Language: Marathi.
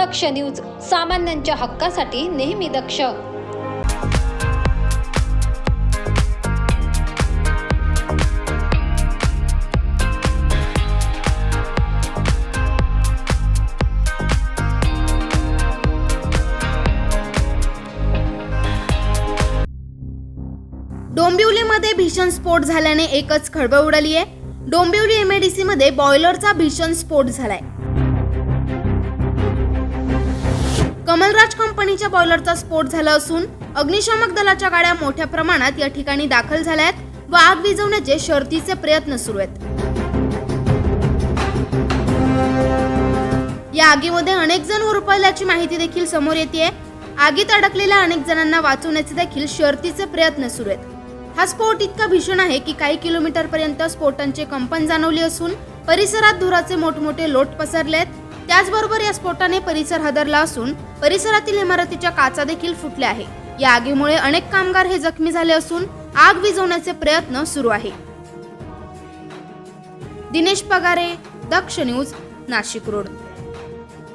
दक्ष न्यूज सामान्यांच्या हक्कासाठी नेहमी दक्ष. डोंबिवलीमध्ये भीषण स्फोट झाल्याने एकच खळबळ उडाली आहे डोंबिवली एमएडीसी मध्ये बॉयलरचा भीषण स्फोट झालाय. कमलराज कंपनीच्या बॉयलरचा स्फोट झाला असून अग्निशामक दलाच्या गाड्या मोठ्या प्रमाणात या ठिकाणी दाखल झाल्या आहेत व आग विझवण्याचे शर्तीचे प्रयत्न सुरू आहेत. या आगीमध्ये अनेक जण होरपळल्याची माहिती देखील समोर येते आगीत अडकलेल्या अनेक जणांना वाचवण्याचे देखील शर्तीचे प्रयत्न सुरू आहेत. हा स्फोट इतका भीषण आहे की काही किलोमीटर पर्यंत स्फोटांचे कंपन जाणवले असून परिसरात धुराचे मोठमोठे लोट पसरले आहेत. त्याचबरोबर या स्फोटाने परिसर हादरला असून परिसरातील इमारतीच्या काचा देखील फुटल्या आहे या आगीमुळे अनेक कामगार हे जखमी झाले असून आग विझवण्याचे प्रयत्न सुरू आहे. Dinesh Pagare Daksh news Nashik road.